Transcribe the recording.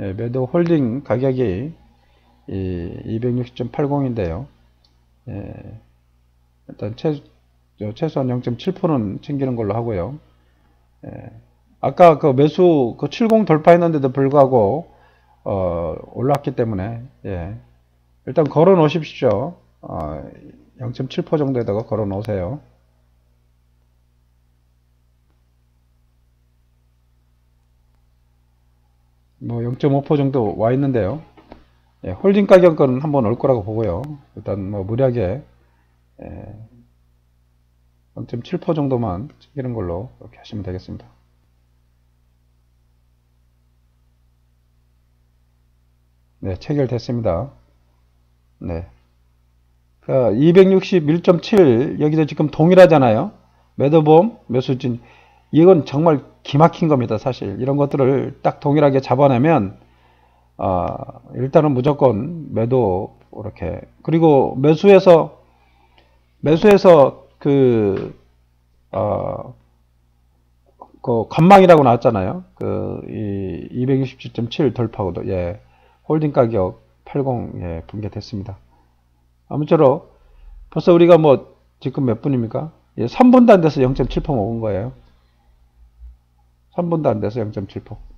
예, 매도 홀딩 가격이 이 260.80인데요. 예, 일단 최, 저 최소한 0.7%는 챙기는 걸로 하고요. 예, 아까 그 매수 그 70 돌파했는데도 불구하고 어, 올랐기 때문에 예, 일단 걸어 놓으십시오. 어, 0.7% 정도에다가 걸어 놓으세요. 뭐 0.5% 정도 와 있는데요. 예, 홀딩 가격은 한번 올 거라고 보고요. 일단 뭐 무리하게 예, 0.7% 정도만 챙기는 걸로 이렇게 하시면 되겠습니다. 네, 체결됐습니다. 네. 그261.7 여기도 지금 동일하잖아요. 매도보험, 매수진 이건 정말 기막힌 겁니다. 사실 이런 것들을 딱 동일하게 잡아내면 어, 일단은 무조건 매도 이렇게 그리고 매수해서 매수해서 그 어, 그 건망이라고 나왔잖아요. 그, 이 267.7 돌파고도, 예, 홀딩 가격 80, 예, 붕괴됐습니다. 아무쪼록, 벌써 우리가 뭐, 지금 몇 분입니까? 예, 3분도 안 돼서 0.7% 먹은 거예요. 3분도 안 돼서 0.7%.